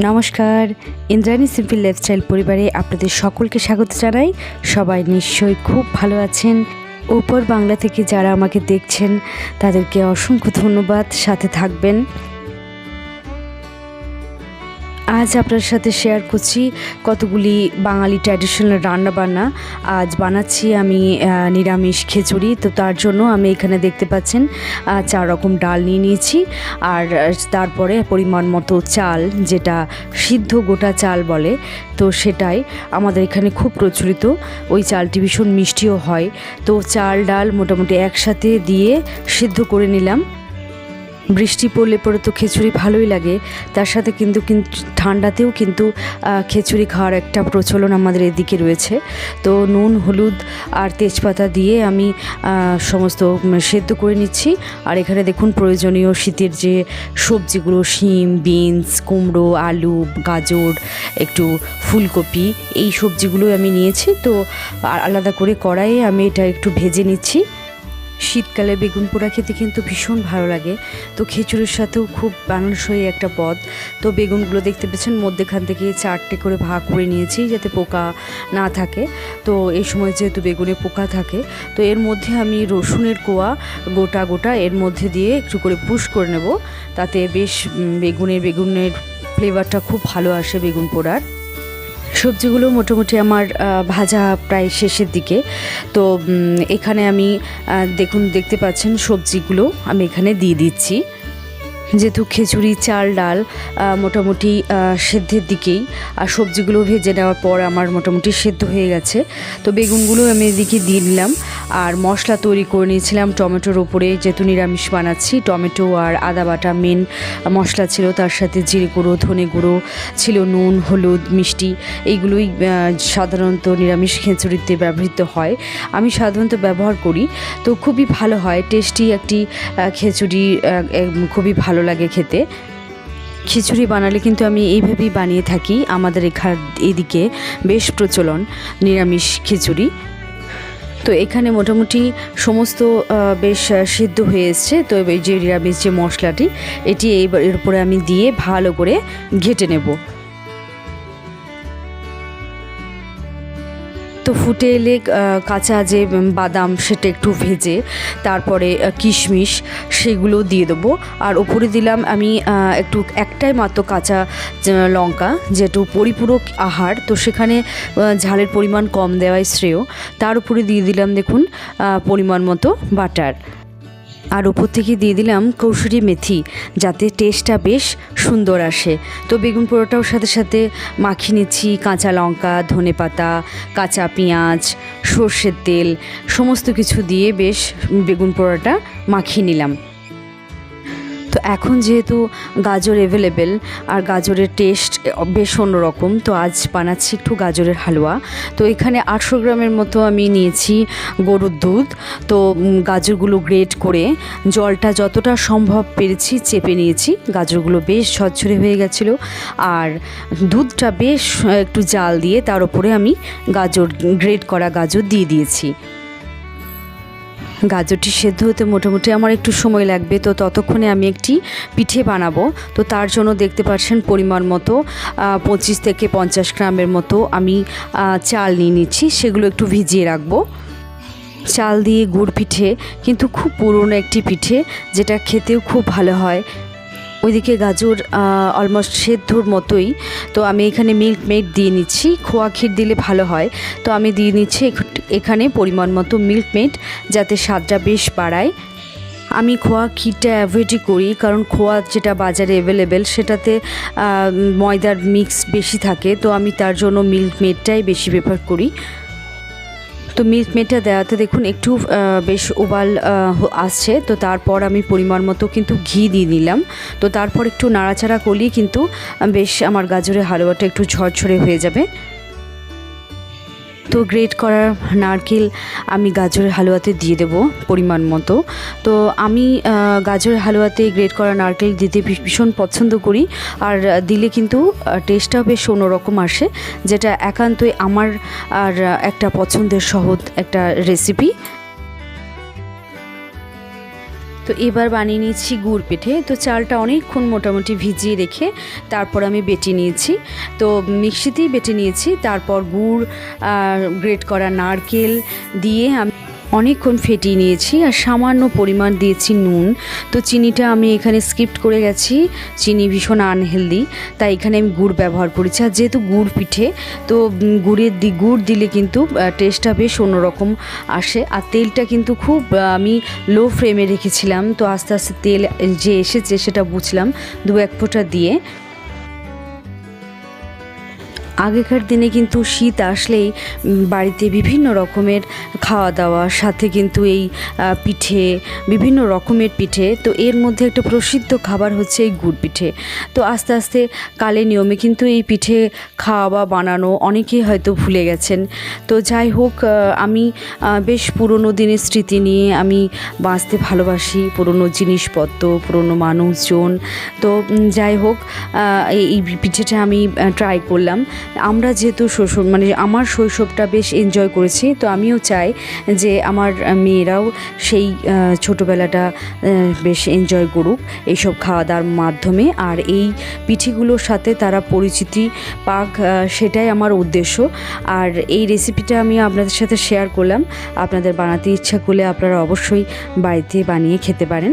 নমস্কার, Indrani simple lifestyle পরিবারে আপনাদের সকলকে স্বাগত জানাই। সবাই নিশ্চয়ই খুব ভালো আছেন। ওপর বাংলা থেকে যারা আমাকে দেখছেন, তাদেরকে অসংখ্য ধন্যবাদ। সাথে থাকবেন। আজ আপনার সাথে শেয়ার করছি কতগুলি বাঙালি ট্র্যাডিশনাল রান্নাবান্না। আজ বানাচ্ছি আমি নিরামিষ খিচুড়ি। তো তার জন্য আমি এখানে দেখতে পাচ্ছেন চার রকম ডাল নিয়ে নিয়েছি। আর তারপরে পরিমাণ মতো চাল, যেটা সিদ্ধ গোটা চাল বলে। তো সেটাই আমাদের এখানে খুব প্রচলিত। ওই চালটি ভীষণ মিষ্টিও হয়। তো চাল, ডাল মোটামুটি একসাথে দিয়ে সিদ্ধ করে নিলাম। বৃষ্টি পড়লে পরে তো খিচুড়ি ভালোই লাগে। তার সাথে কিন্তু কিন্তু ঠান্ডাতেও কিন্তু খিচুড়ি খাওয়ার একটা প্রচলন আমাদের এদিকে রয়েছে। তো নুন, হলুদ আর তেজপাতা দিয়ে আমি সমস্ত সেদ্ধ করে নিচ্ছি। আর এখানে দেখুন প্রয়োজনীয় শীতের যে সবজিগুলো, শিম, বিনস, কুমড়ো, আলু, গাজর, একটু ফুলকপি, এই সবজিগুলো আমি নিয়েছি। তো আলাদা করে কড়াইয়ে আমি এটা একটু ভেজে নিচ্ছি। শীতকালে বেগুন পোড়া খেতে কিন্তু ভীষণ ভালো লাগে। তো খিচুড়ির সাথেও খুব মানানসই একটা পদ। তো বেগুনগুলো দেখতে পেয়েছেন, মধ্যেখান থেকে চারটে করে ভাগ করে নিয়েছি যাতে পোকা না থাকে। তো এই সময় যেহেতু বেগুনে পোকা থাকে, তো এর মধ্যে আমি রসুনের কোয়া গোটা গোটা এর মধ্যে দিয়ে একটু করে পুশ করে নেব। তাতে বেশ বেগুনের বেগুনের ফ্লেভারটা খুব ভালো আসে বেগুন পোড়ার। সবজিগুলো মোটামুটি আমার ভাজা প্রায় শেষের দিকে। তো এখানে আমি দেখুন, দেখতে পাচ্ছেন সবজিগুলো আমি এখানে দিয়ে দিচ্ছি। যেহেতু খিচুড়ি চাল, ডাল মোটামুটি সেদ্ধের দিকেই। আর সবজিগুলো ভেজে নেওয়ার পর আমার মোটামুটি সেদ্ধ হয়ে গেছে। তো বেগুনগুলো আমি এদিকে দিয়ে নিলাম আর মশলা তৈরি করে নিয়েছিলাম টমেটোর ওপরে, যেহেতু নিরামিষ বানাচ্ছি। টমেটো আর আদা বাটা মেন মশলা ছিল, তার সাথে জিরে গুঁড়ো, ধনে গুঁড়ো ছিল, নুন, হলুদ, মিষ্টি, এইগুলোই সাধারণত নিরামিষ খিচুড়িতে ব্যবহৃত হয়। আমি সাধারণত ব্যবহার করি। তো খুবই ভালো হয়, টেস্টি একটি খিচুড়ি খুবই ভালো লাগে খেতে। খিচুড়ি বানালে কিন্তু আমি এইভাবেই বানিয়ে থাকি আমাদের এখান এদিকে বেশ প্রচলন নিরামিষ খিচুড়ি। তো এখানে মোটামুটি সমস্ত বেশ সিদ্ধ হয়ে এসছে। তো যে নিরামিষ যে মশলাটি, এটি এইবার এর উপরে আমি দিয়ে ভালো করে ঘেটে নেব। তো ফুটে এলে কাঁচা যে বাদাম সেটা একটু ভেজে, তারপরে কিশমিশ সেগুলো দিয়ে দেবো। আর ওপরে দিলাম আমি একটু, একটাই মাত্র কাঁচা লঙ্কা যেটু পরিপূরক আহার, তো সেখানে ঝালের পরিমাণ কম দেওয়াই শ্রেয়। তার উপরে দিয়ে দিলাম দেখুন পরিমাণ মতো বাটার। আর উপর থেকে দিয়ে দিলাম কৌসুরি মেথি, যাতে টেস্টটা বেশ সুন্দর আসে। তো বেগুন পোড়াটাও সাথে সাথে মাখিয়ে নিচ্ছি, কাঁচা লঙ্কা, ধনে পাতা, কাঁচা পেঁয়াজ, সর্ষের তেল, সমস্ত কিছু দিয়ে বেশ বেগুন পোড়াটা মাখিয়ে নিলাম। এখন যেহেতু গাজর অ্যাভেলেবেল আর গাজরের টেস্ট বেশ অন্যরকম, তো আজ বানাচ্ছি একটু গাজরের হালুয়া। তো এখানে আটশো গ্রামের মতো আমি নিয়েছি গরুর দুধ। তো গাজরগুলো গ্রেট করে জলটা যতটা সম্ভব পেরেছি চেপে নিয়েছি। গাজরগুলো বেশ ঝরঝরে হয়ে গেছিল আর দুধটা বেশ একটু জাল দিয়ে তার উপরে আমি গাজর গ্রেট করা গাজর দিয়ে দিয়েছি। গাজরটি সেদ্ধ হতে মোটামুটি আমার একটু সময় লাগবে। তো ততক্ষণে আমি একটি পিঠে বানাবো। তো তার জন্য দেখতে পাচ্ছেন পরিমাণ মতো পঁচিশ থেকে পঞ্চাশ গ্রামের মতো আমি চাল নিয়ে নিচ্ছি। সেগুলো একটু ভিজিয়ে রাখব। চাল দিয়ে গুড় পিঠে, কিন্তু খুব পুরনো একটি পিঠে, যেটা খেতেও খুব ভালো হয়। ওইদিকে গাজর অলমোস্ট সেদ্ধর মতোই। তো আমি এখানে মিল্ক মেড দিয়ে নিচ্ছি। খোয়া ক্ষীর দিলে ভালো হয়। তো আমি দিয়ে নিচ্ছি এখানে পরিমাণ মতো মিল্ক মেড যাতে স্বাদটা বেশ বাড়ায়। আমি খোয়া ক্ষীরটা অ্যাভয়েডই করি, কারণ খোয়া যেটা বাজারে অ্যাভেলেবেল সেটাতে ময়দার মিক্স বেশি থাকে, তো আমি তার জন্য মিল্ক মেডটাই বেশি ব্যবহার করি। তো মিল্ক মেডটা দেওয়াতে দেখুন একটু বেশ হ- আসছে, তো তারপর আমি পরিমাণ মতো কিন্তু ঘি দিয়ে নিলাম। তো তারপর একটু নাড়াচাড়া করলেই কিন্তু বেশ আমার গাজরের হালুয়াটা একটু ঝরঝরে হয়ে যাবে। তো গ্রেট করার নারকেল আমি গাজরের হালুয়াতে দিয়ে দেব পরিমাণ মতো। তো আমি গাজরের হালুয়াতে গ্রেট করা নারকেল দিতে ভীষণ পছন্দ করি। আর দিলে কিন্তু টেস্টটা বেশ অন্যরকম আসে, যেটা একান্তই আমার আর একটা পছন্দের সহজ একটা রেসিপি তো এবার বানিয়ে নিয়েছি গুড় পিঠে। তো চালটা অনেকক্ষণ মোটামুটি ভিজিয়ে রেখে তারপর আমি বেটে নিয়েছি। তো মিক্সিতেই বেটে নিয়েছি। তারপর গুড় গ্রেট করা নারকেল দিয়ে আমি অনেকক্ষণ ফেটিয়ে নিয়েছি আর সামান্য পরিমাণ দিয়েছি নুন। তো চিনিটা আমি এখানে স্কিপ্ট করে গেছি। চিনি ভীষণ আনহেলদি তাই এখানে আমি গুড় ব্যবহার করেছি। আর যেহেতু গুড় পিঠে, তো গুড়ের দি, গুড় দিলে কিন্তু টেস্টটা বেশ অন্যরকম আসে। আর তেলটা কিন্তু খুব আমি লো ফ্লেমে রেখেছিলাম। তো আস্তে আস্তে তেল যে এসেছে সেটা বুঝলাম। দু এক ফোঁটা দিয়ে। আগেকার দিনে কিন্তু শীত আসলেই বাড়িতে বিভিন্ন রকমের খাওয়া দাওয়া সাথে কিন্তু এই পিঠে, বিভিন্ন রকমের পিঠে, তো এর মধ্যে একটা প্রসিদ্ধ খাবার হচ্ছে এই গুড় পিঠে। তো আস্তে আস্তে কালে নিয়মে কিন্তু এই পিঠে খাওয়া বা বানানো অনেকেই হয়তো ভুলে গেছেন। তো যাই হোক আমি বেশ পুরনো দিনের স্মৃতি নিয়ে আমি বাঁচতে ভালোবাসি পুরনো জিনিসপত্র, পুরনো মানুষজন। তো যাই হোক এই পিঠেটা আমি ট্রাই করলাম। আমরা যেহেতু শৈশব মানে আমার শৈশবটা বেশ এনজয় করেছি, তো আমিও চাই যে আমার মেয়েরাও সেই ছোটোবেলাটা বেশ এনজয় করুক এইসব খাওয়া দাওয়ার মাধ্যমে। আর এই পিঠেগুলোর সাথে তারা পরিচিতি পাক সেটাই আমার উদ্দেশ্য। আর এই রেসিপিটা আমি আপনাদের সাথে শেয়ার করলাম। আপনাদের বানাতে ইচ্ছা করলে আপনারা অবশ্যই বাড়িতে বানিয়ে খেতে পারেন।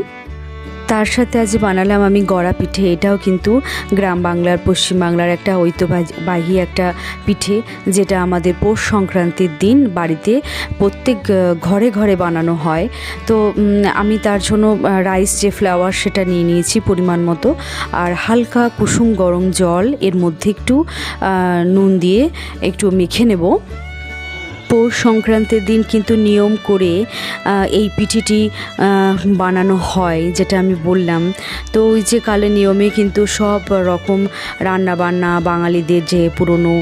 তার সাথে আজ বানালাম আমি গড়া পিঠে। এটাও কিন্তু গ্রাম বাংলার, পশ্চিম বাংলার একটা ঐতিহ্যবাহী একটা পিঠে, যেটা আমাদের পৌষ সংক্রান্তির দিন বাড়িতে প্রত্যেক ঘরে ঘরে বানানো হয়। তো আমি তার জন্য রাইস যে ফ্লাওয়ার সেটা নিয়ে নিয়েছি পরিমাণ মতো। আর হালকা কুসুম গরম জল, এর মধ্যে একটু নুন দিয়ে একটু মেখে নেব। পৌষ সংক্রান্তির দিন কিন্তু নিয়ম করে এই পিঠিটি বানানো হয়, যেটা আমি বললাম। তো ওই যে কালে নিয়মে কিন্তু সব রকম রান্না বান্না বাঙালিদের যে পুরনো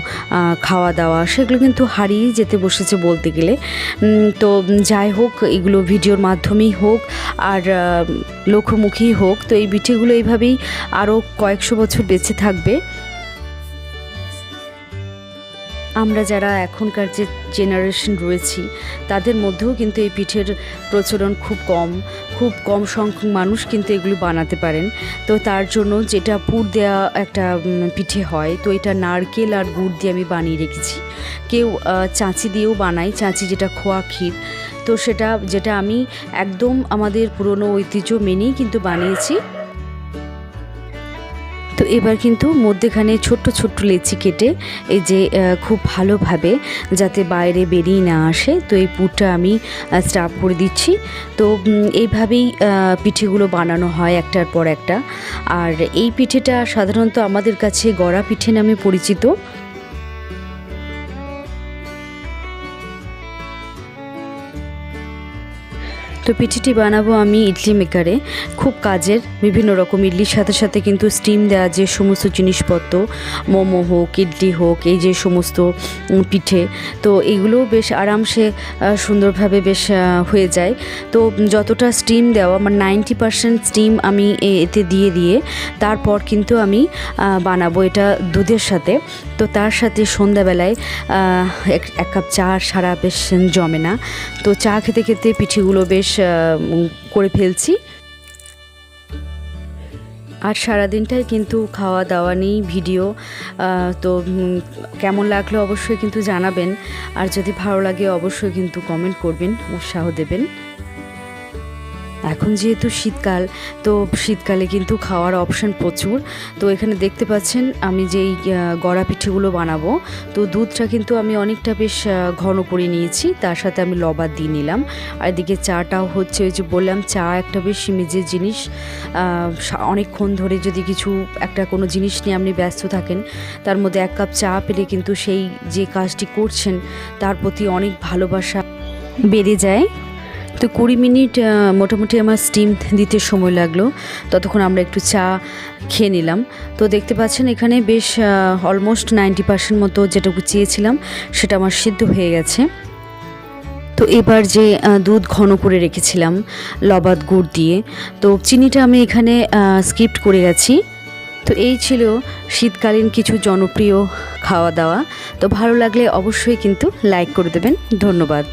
খাওয়া দাওয়া সেগুলো কিন্তু হারিয়ে যেতে বসেছে বলতে গেলে। তো যাই হোক, এগুলো ভিডিওর মাধ্যমেই হোক, আর লোকমুখী হোক, তো এই পিঠেগুলো এইভাবেই আরও কয়েকশো বছর বেঁচে থাকবে। আমরা যারা এখনকার যে জেনারেশন রয়েছি, তাদের মধ্যেও কিন্তু এই পিঠের প্রচলন খুব কম খুব কম সংখ্যক মানুষ কিন্তু এগুলো বানাতে পারেন। তো তার জন্য যেটা পুর দেওয়া একটা পিঠে হয়, তো এটা নারকেল আর গুড় দিয়ে আমি বানিয়ে রেখেছি। কেউ চাঁচি দিয়েও বানায়, চাঁচি যেটা খোয়া ক্ষীর। তো সেটা, যেটা আমি একদম আমাদের পুরনো ঐতিহ্য মেনেই কিন্তু বানিয়েছি। তো এবার কিন্তু মধ্যেখানে ছোট্ট ছোট্ট লেচি কেটে এই যে খুব ভালোভাবে যাতে বাইরে বেরিয়ে না আসে, তো এই পুরটা আমি স্টাফ করে দিচ্ছি। তো এইভাবেই পিঠেগুলো বানানো হয় একটার পর একটা। আর এই পিঠেটা সাধারণত আমাদের কাছে গড়া পিঠে নামে পরিচিত। তো পিঠিটি বানাবো আমি ইডলি মেকারে। খুব কাজের, বিভিন্ন রকম ইডলির সাথে সাথে কিন্তু স্টিম দেওয়া যে সমস্ত জিনিসপত্র, মোমো হোক, ইডলি হোক, এই যে সমস্ত পিঠে, তো এগুলো বেশ আরামসে সুন্দরভাবে বেশ হয়ে যায়। তো যতটা স্টিম দেওয়া আমার নাইনটি পারসেন্ট স্টিম আমি এতে দিয়ে দিয়ে তারপর কিন্তু আমি বানাবো এটা দুধের সাথে। তো তার সাথে সন্ধ্যাবেলায় এক কাপ চা, সারা বেশ জমে না। তো চা খেতে খেতে পিঠেগুলো বেশ করে ফেলছি। আর সারাদিনটাই কিন্তু খাওয়া দাওয়া নেই, ভিডিও তো কেমন লাগল অবশ্যই কিন্তু জানাবেন। আর যদি ভালো লাগে অবশ্যই কিন্তু কমেন্ট করবেন, উৎসাহ দেবেন। এখন যেহেতু শীতকাল, তো শীতকালে কিন্তু খাওয়ার অপশান প্রচুর। তো এখানে দেখতে পাচ্ছেন, আমি যেই গড়া পিঠেগুলো বানাবো, তো দুধটা কিন্তু আমি অনেকটা বেশ ঘন করে নিয়েছি, তার সাথে আমি লবার দিয়ে নিলাম। আর এদিকে চাটাও হচ্ছে, ওই যে বললাম, চা একটা বেশ মেজের জিনিস। অনেকক্ষণ ধরে যদি কিছু, একটা কোনো জিনিস নিয়ে আপনি ব্যস্ত থাকেন, তার মধ্যে এক কাপ চা পেলে কিন্তু সেই যে কাজটি করছেন, তার প্রতি অনেক ভালোবাসা বেড়ে যায়। তো কুড়ি মিনিট মোটামুটি আমার স্টিম দিতে সময় লাগল। ততক্ষণ আমরা একটু চা খেয়ে নিলাম। তো দেখতে পাচ্ছেন এখানে বেশ অলমোস্ট নাইনটি পার্সেন্ট মতো যেটুকু চেয়েছিলাম সেটা আমার সিদ্ধ হয়ে গেছে। তো এবার যে দুধ ঘন করে রেখেছিলাম লবাদ গুড় দিয়ে। তো চিনিটা আমি এখানে স্কিপ্ট করে গেছি। তো এই ছিল শীতকালীন কিছু জনপ্রিয় খাওয়া দাওয়া। তো ভালো লাগলে অবশ্যই কিন্তু লাইক করে দেবেন। ধন্যবাদ।